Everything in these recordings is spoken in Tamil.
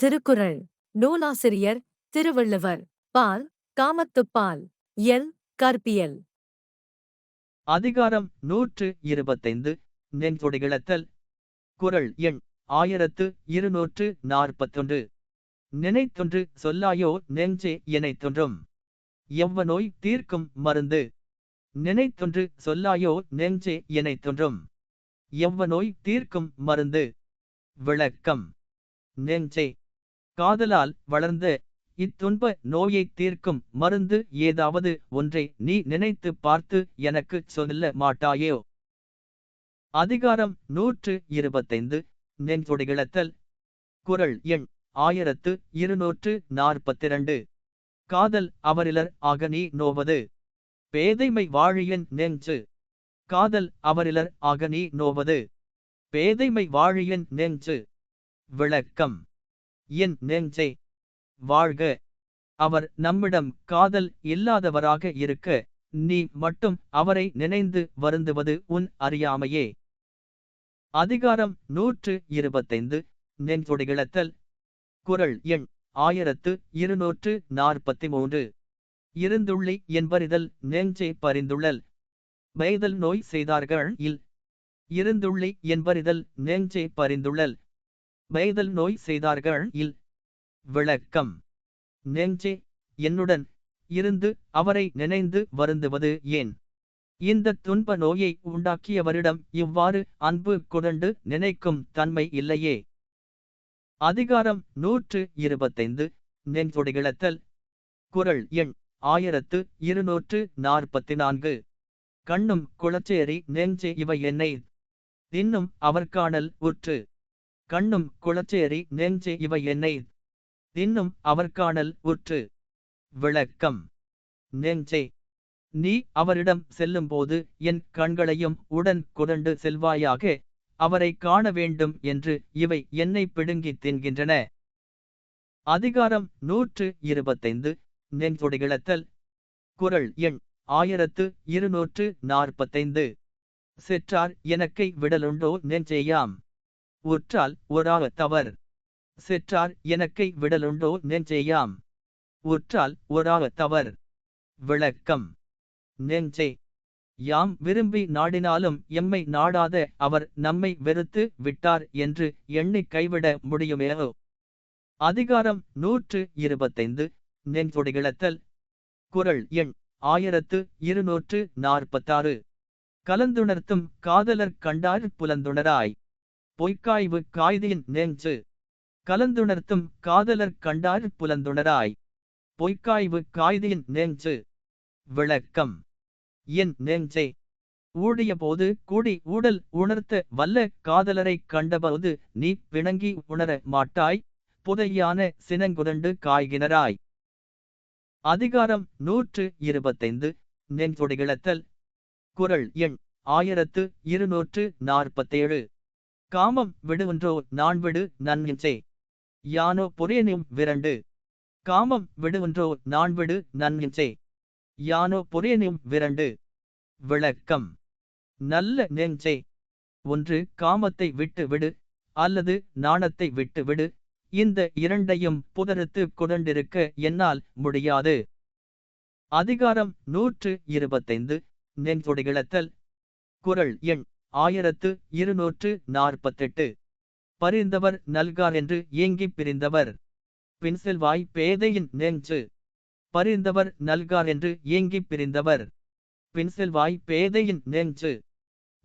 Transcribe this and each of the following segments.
திருக்குறள். நூலாசிரியர் திருவள்ளுவர். பால் காமத்துப்பால் எல். கற்பியல். அதிகாரம் நூற்று இருபத்தைந்து. நெஞ்சொடிகளத்தல். குறள் எண் ஆயிரத்து இருநூற்று நாற்பத்தொன்று. நினைத்தொன்று சொல்லாயோ நெஞ்சே இணைத்தொன்றும். எவ்வநோய் தீர்க்கும் மருந்து. நினைத்தொன்று சொல்லாயோ நெஞ்சே இணைத்தொன்றும். எவ்வநோய் தீர்க்கும் மருந்து. விளக்கம். நெஞ்சே காதலால் வளர்ந்த இத்துன்ப நோயைத் தீர்க்கும் மருந்து ஏதாவது ஒன்றை நீ நினைத்து பார்த்து எனக்கு சொல்ல மாட்டாயோ? அதிகாரம் நூற்று இருபத்தைந்து. நெஞ்சொடிகளத்தல். குறள் எண் ஆயிரத்து இருநூற்று நாற்பத்திரண்டு. காதல் அவரிலர் அகனி நோவது. பேதைமை வாழியன் நெஞ்சு. காதல் அவரிலர் நீ நோவது. பேதைமை வாழியன் நெஞ்சு. விளக்கம். என் நெஞ்சே. வாழ்க. அவர் நம்மிடம் காதல் இல்லாதவராக இருக்க நீ மட்டும் அவரை நினைந்து வருந்துவது உன் அறியாமையே. அதிகாரம் நூற்று இருபத்தைந்து நெஞ்சொடிகளத்தல். குறள் எண் ஆயிரத்து இருநூற்று நாற்பத்தி மூன்று இருந்துள்ளி என்பறிதல் நெஞ்சே பறிந்துள்ளல் மெய்தல் நோய் செய்தார்கள் இல். இருந்துள்ளி என்பறிதல் நெஞ்சே பரிந்துள்ளல். மெய்தல் நோய் செய்தார்கள். இல். விளக்கம். நெஞ்சே என்னுடன் இருந்து அவரை நினைந்து வருந்துவது ஏன்? இந்த துன்ப நோயை உண்டாக்கியவரிடம் இவ்வாறு அன்பு கொடண்டு நினைக்கும் தன்மை இல்லையே? அதிகாரம் நூற்று இருபத்தைந்து. நெஞ்சொடிகளத்தல் குறள் எண் ஆயிரத்து இருநூற்று நாற்பத்தி நான்கு கண்ணும் குளச்சேரி நெஞ்சே இவை என்னை தின்னும் அவர்காணல் உற்று. கண்ணும் குளச்சேரி நெஞ்சு இவை என்னை தின்னும் அவர்காணல் உற்று. விளக்கம். நெஞ்சே. நீ அவரிடம் செல்லும்போது என் கண்களையும் உடன் குரண்டு செல்வாயாக அவரை காண வேண்டும் என்று இவை என்னை பிடுங்கி தின்கின்றன. அதிகாரம் நூற்று இருபத்தைந்து. நெஞ்சொடிகளத்தல் குறள் எண் ஆயிரத்து இருநூற்று நாற்பத்தைந்து. செற்றார் எனக்கை விடலுண்டோ நெஞ்சேயாம்? உற்றால் ஒராக தவர் செற்றார் எனக்கை விடலுண்டோ நெஞ்சேயாம். உற்றால் ஒராக தவர் விளக்கம். நெஞ்சே. யாம் விரும்பி நாடினாலும் எம்மை நாடாத அவர் நம்மை வெறுத்து விட்டார் என்று எண்ணி கைவிட முடியுமேயோ அதிகாரம் நூற்று இருபத்தைந்து. நெஞ்சொடிகளத்தல் குறள் எண் ஆயிரத்து இருநூற்று நாற்பத்தாறு. கலந்துணர்த்தும் காதலர் கண்டார் புலந்துணராய். பொய்க்காய்வு காய்தியின் நெஞ்சு. கலந்துணர்த்தும் காதலர் கண்டார் புலந்துணராய். பொய்க்காய்வு காய்தியின் நெஞ்சு. விளக்கம். என் நெஞ்சே. ஊடிய போது கூடி ஊடல் உணர்த்த வல்ல காதலரைக் கண்டபோது நீ பிணங்கி உணர மாட்டாய். புதையான சினங்குதண்டு காய்கினராய். அதிகாரம் நூற்று இருபத்தைந்து. நெஞ்சொடிகிழத்தல் குறள் எண் ஆயிரத்து இருநூற்று நாற்பத்தேழு. காமம் விடுவன்றோ நான் விடு நன்மின்றே யானோ பொரியனும் விரண்டு. காமம் விடுவன்றோ நான் விடு நன்மின்றே யானோ பொரியனும் விரண்டு. விளக்கம். நல்ல நெஞ்சே. ஒன்று காமத்தை விட்டு விடு அல்லது நாணத்தை விட்டு விடு. இந்த இரண்டையும் புதறுத்து கொண்டிருக்க என்னால் முடியாது. அதிகாரம் நூற்று இருபத்தைந்து நெஞ்சொடிகளத்தல் குரல் எண். ஆயிரத்து இருநூற்று நாற்பத்தெட்டு. பரிந்தவர் நல்கார் என்று ஏங்கிப் பிரிந்தவர். பின்செல்வாய் பேதையின் நெஞ்சு. பரிந்தவர் நல்கார் என்று ஏங்கிப் பிரிந்தவர். பின்செல்வாய் பேதையின் நெஞ்சு.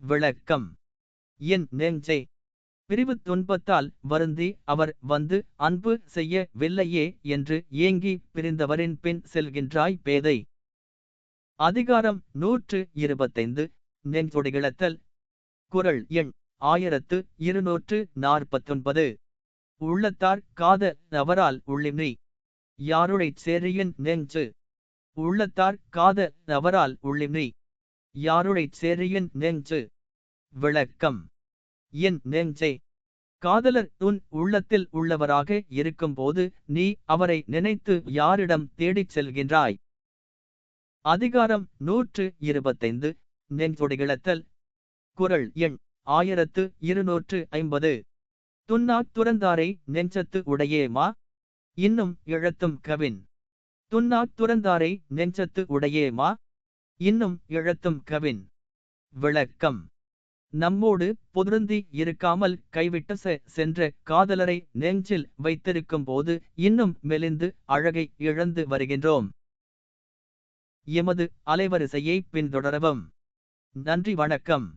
விளக்கம். என் நெஞ்சே. பிரிவு துன்பத்தால் வருந்தி அவர் வந்து அன்பு செய்யவில்லையே என்று ஏங்கி பிரிந்தவரின் பின் செல்கின்றாய் பேதை. அதிகாரம் நூற்று இருபத்தைந்து. நெஞ்சொடிகளத்தல் குரல் எண் ஆயிரத்து இருநூற்று நாற்பத்தொன்பது. உள்ளத்தார் காத நவரால் உள்ளிமி யாருடைச் சேரியின் நெஞ்சு. உள்ளத்தார் காத நவரால் உள்ளிமி யாருடைச் சேரியின் நெஞ்சு. விளக்கம் என் நெஞ்சே காதலர் உன் உள்ளத்தில் உள்ளவராக இருக்கும்போது நீ அவரை நினைத்து யாரிடம் தேடிச் செல்கின்றாய்? அதிகாரம் நூற்று இருபத்தைந்து. நெஞ்சொடிகளத்தல் குரல் எண் ஆயிரத்து இருநூற்று ஐம்பது. துன்னா துறந்தாரை நெஞ்சத்து உடையேமா இன்னும் இழத்தும் கவின். துன்னா துறந்தாரை நெஞ்சத்து உடையேமா இன்னும் இழத்தும் கவின். விளக்கம். நம்மோடு பொருந்தி இருக்காமல் கைவிட்டு செ சென்ற காதலரை நெஞ்சில் வைத்திருக்கும் போது இன்னும் மெலிந்து அழகை இழந்து வருகின்றோம். எமது அலைவரிசையை பின்தொடரவும். நன்றி வணக்கம்.